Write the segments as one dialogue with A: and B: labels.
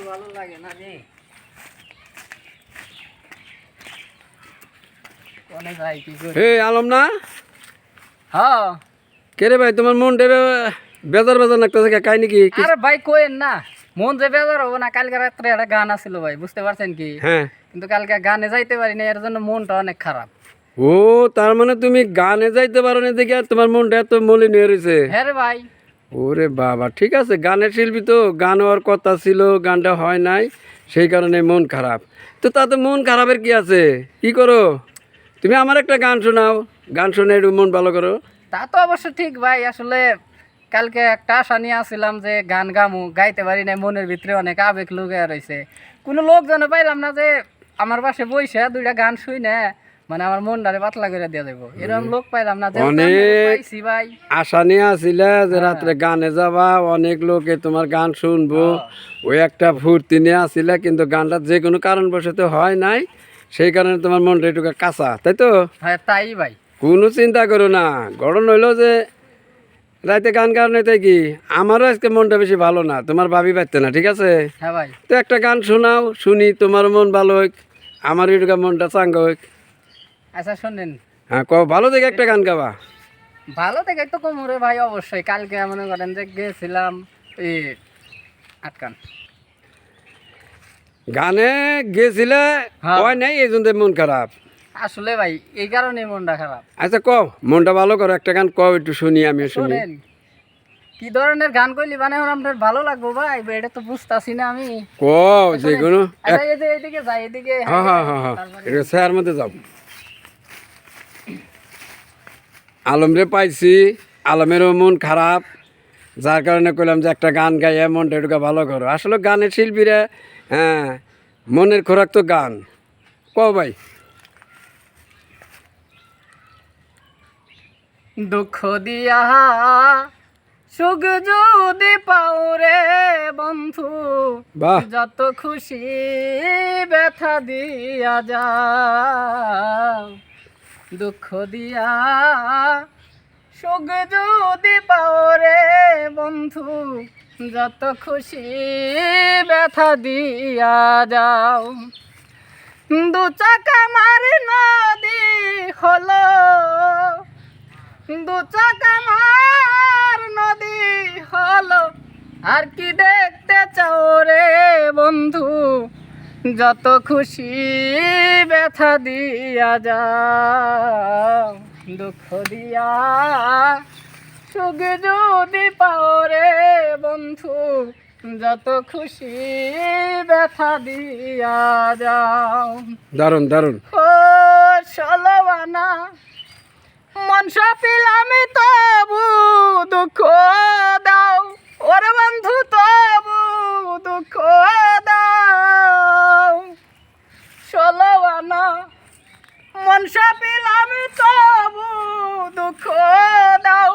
A: একটু ভালো লাগে না রে।
B: আলম না?
A: হ্যাঁ।
B: কে রে ভাই তোমার মন ডেবে বেজার বেজার লাগতেছে কাই নাকি
A: আরে ভাই কোয়েন না। মন যে বেজার হব না কালকে রাত্রে একটা গান ভাই বুঝতে পারছেন কি?
B: হ্যাঁ।
A: কিন্তু কালকে গানে যাইতে পারি না এর জন্য মনটা অনেক খারাপ।
B: ও তার মানে তুমি গানে যাইতে পারো না দেখে তোমার মনটা এত মলিন হয়ে রয়েছে
A: হ্যাঁ রে ভাই।
B: ওরে বাবা, ঠিক আছে, গানের শিল্পী তো, গান হওয়ার কথা ছিল, গানটা হয় নাই, সেই কারণে মন খারাপ। তো তাতে মন খারাপের কি আছে? কি করো? তুমি আমার একটা গান শোনাও, গান শুনে একটু মন ভালো করো।
A: তা তো অবশ্য ঠিক ভাই, আসলে কালকে একটা আশা নিয়ে আসছিলাম যে গান গামু, গাইতে পারি না মনের ভিতরে অনেক আবেগ লুকিয়ে রয়েছে কোনো লোকজন পাইলাম না যে আমার পাশে বইসে দুইটা গান শুই না মানে আমার মনটারে পাতলা করে এরকম লোক পাইলাম না যে
B: অনেক-
A: ভাই।
B: আশা নিয়ে আসিলে যে রাত্রে গানে যাবা অনেক লোকে তোমার গান শুনব। ওই একটা ফুর্তি নিয়ে আসিলে কিন্তু গানটা যে কোনো কারণবশত হয় নাই সেই কারণে তোমার মনটা একটু কাঁচা তাই তো?
A: হ্যাঁ তাই ভাই।
B: কোনো চিন্তা করো না। গরম হইল যে রাইতে গান গান তাই কি? আমারও আজকে মনটা বেশি ভালো না তোমার ভাবি পাচ্ছে না ঠিক আছে?
A: হ্যাঁ ভাই।
B: তো একটা গান শোনাও শুনি তোমার মন ভালো হোক আমার একটু মনটা চাঙ্গা হোক।
A: আচ্ছা শোনেন।
B: হ্যাঁ ক ভালো দেখে একটা গান গাবা।
A: ভালো থেকে তো কোমরে ভাই অবশ্যই। কালকে মনে করেন যে গেছিলাম এই আটকান।
B: গানে গেছিলে
A: হ্যাঁ।
B: হয় নাই এই জন্য মন খারাপ।
A: আসলে ভাই এই কারণে মনটা খারাপ।
B: আচ্ছা কও মনটা ভালো করো একটা গান কও একটু শুনি আমি শুনি।
A: কি ধরনের গান কইলি? মানে আপনার ভালো লাগবো ভাই এটা তো বুঝতাছি না আমি।
B: কও যে কোনো
A: আচ্ছা এদিকে যাই এদিকে
B: হ্যাঁ হ্যাঁ হ্যাঁ হ্যাঁ এটা স্যার মধ্যে যাও। আলমরে পাইছি আলমেরও মন খারাপ। যার কারণে কইলাম যে একটা গান গাইয়ে মনটা একটু ভালো করো। আসলে গানের শিল্পীরা হ্যাঁ মনের খোরাক তো গান। কও ভাই।
A: দুঃখ দিয়া সুখ যদি পাও রে বন্ধু যত খুশি ব্যথা দিয়া যাও। দুঃখ দিয়া সুখ যদি পাও রে বন্ধু, যত খুশি ব্যথা দিয়া যাও। দু চাকা মার নদী হলো, দু চাকা মার নদী হলো। আর কি দেখতে চাও রে বন্ধু যত খুশি ব্যথা দিয়া যাও দুঃখ দিয়া। সুখ যদি পাও রে বন্ধু যত খুশি ব্যথা দিয়া যাও।
B: দারুণ দারুণ।
A: ও সলবানা মন সপিল আমি তবু দুঃখ দাও ওরে বন্ধু তবু দুঃখ দাও সলবানা মন সপিল আমি তবু দুঃখ দাও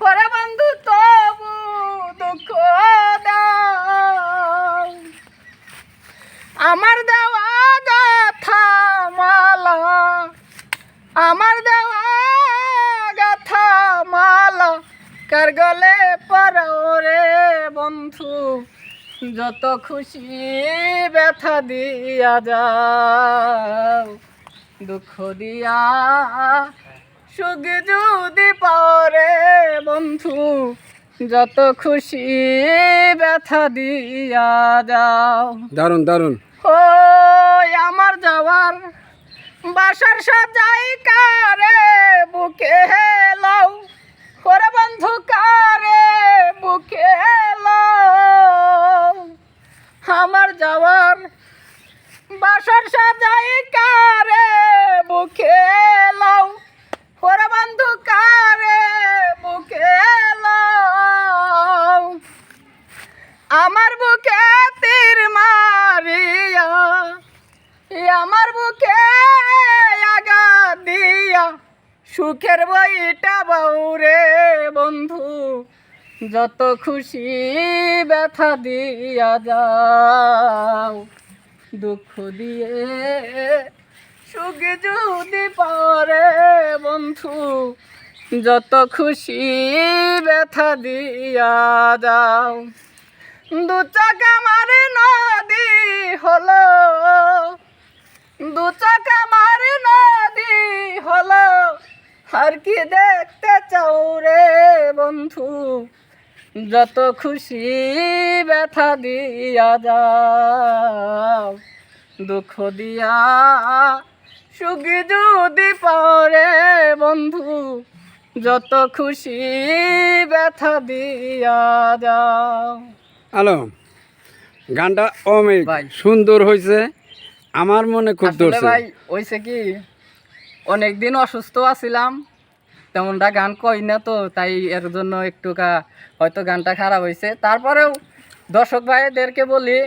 A: ওরে বন্ধু তবু দুঃখ দাও আমার দেওয়া গাথা মালা আমার দেওয়া গাথা মালা কার গলে রে বন্ধু? যত খুশি ব্যথা দিয়া যাও দুঃখ দিয়া সুখ যদি পাও রে বন্ধু? যত খুশি ব্যথা দিয়া যাও।
B: দারুণ দারুণ।
A: ওই আমার যাওয়ার বাসার সাজাই কারে বুকে হেলাও। ওরে বন্ধু, কারে বুকে হেলাও। আমার যাওয়ার বাসার সাজাই কারে বুকে লাও ওরে বন্ধু, কারে বুকে লাও আমার বুকে তীর মারিয়া আমার বুকে আগা দিয়া সুখের বইটা বউরে বন্ধু। যত খুশি ব্যথা দিয়া যাও। দুঃখ দিয়ে সুখ যদি পরে বন্ধু, যত খুশি ব্যথা দিয়া যাও। দু চাকা মারে নদী হলো, দু চাকা মারে নদী হলো। আর কি দেখতে চাও রে বন্ধু? যত খুশি ব্যথা দিয়া যাও দুঃখ দিয়া সুখ যদি পরে বন্ধু যত খুশি ব্যথা দিয়া যাও।
B: হ্যালো গানটা অনেক
A: ভাই।
B: সুন্দর হয়েছে আমার মনে খুব ধরছে।
A: ভাই হয়েছে কি? অনেকদিন অসুস্থ আছিলাম। তেমনটা গান কই না তো তাই এর জন্য একটু কা- হয়তো গানটা খারাপ হয়েছে তারপরেও দর্শক ভাইদেরকে বলি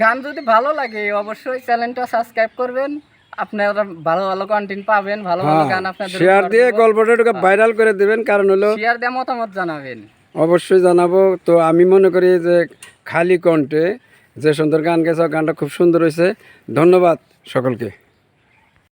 A: গান যদি ভালো লাগে অবশ্যই চ্যানেলটা সাবস্ক্রাইব করবেন। আপনারা ভালো ভালো কন্টেন্ট পাবেন ভালো ভালো গান আপনাদের
B: শেয়ার হ্যাঁ, দিয়ে গল্পটা একটু ভাইরাল করে দেবেন কারণ হলো
A: শেয়ার দিয়ে মতামত জানাবেন।
B: অবশ্যই জানাব। তো আমি মনে করি যে খালি কণ্ঠে যে সুন্দর গান গেছে গানটা খুব সুন্দর হয়েছে ধন্যবাদ সকলকে।